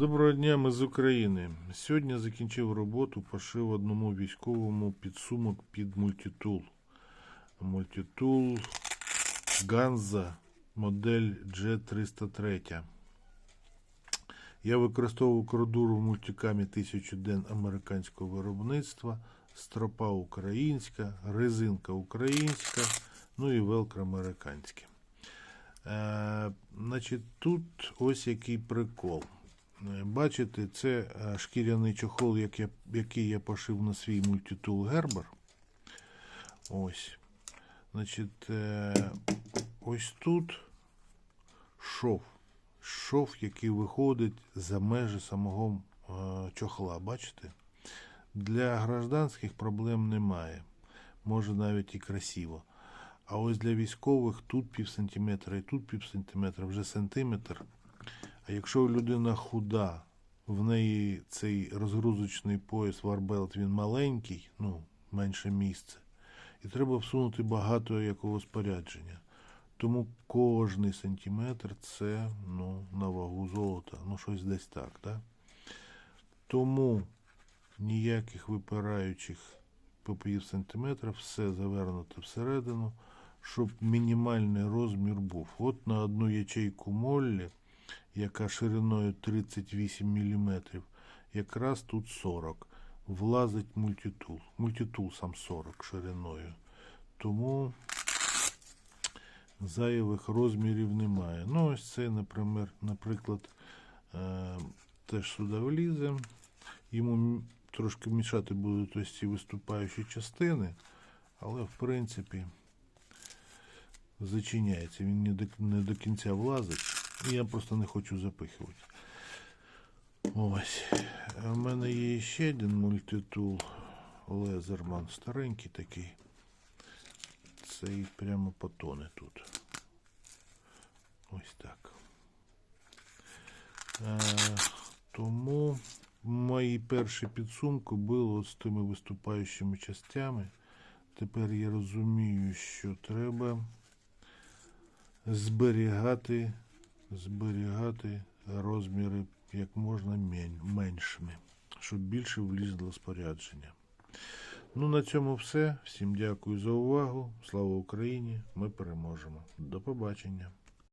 Доброго дня, ми з України. Сьогодні закінчив роботу, пошив одному військовому підсумок під мультитул. Мультитул Ганза модель G303. Я використовував кордуру в мультикамі 1000 ден американського виробництва, стропа українська, резинка українська, ну і велкро американське. Е, значить, тут ось який прикол. Е, Бачите, це е, шкіряний чохол, який я пошив на свій мультитул Гербер. Ось. Значить, е, ось тут шов. Шов, який виходить за межі самого чохла. Бачите? Для гражданських проблем немає. Може навіть і красиво. А ось для військових тут пів сантиметра і тут пів сантиметра, вже сантиметр. А якщо людина худа, в неї цей розгрузочний пояс варбелт він маленький, ну, менше місця, і треба всунути багато якого спорядження. Тому кожний сантиметр це ну, на вагу золота, ну щось десь так, так? Тому ніяких випираючих по пів сантиметра, все завернуто всередину, щоб мінімальний розмір був. От на одну ячейку моллі, яка шириною 38 мм, якраз тут 40. Влазить мультитул. Мультитул сам 40 шириною. Тому зайвих розмірів немає. Ну, ось це, наприклад, е, теж сюди влізе. Йому трошки мішати будуть ось ці виступаючі частини, але в принципі зачиняється. Він не до, не до кінця влазить. І я просто не хочу запихувати. Ось. В мене є ще один мультитул Лезерман. Старенький такий. Цей прямо потоне тут. Ось так. Е, тому мої перші підсумки були з тими виступаючими частями. Тепер я розумію, що треба зберігати, зберігати розміри як можна меншими, щоб більше влізло спорядження. Ну, на цьому все. Всім дякую за увагу. Слава Україні! Ми переможемо. До побачення.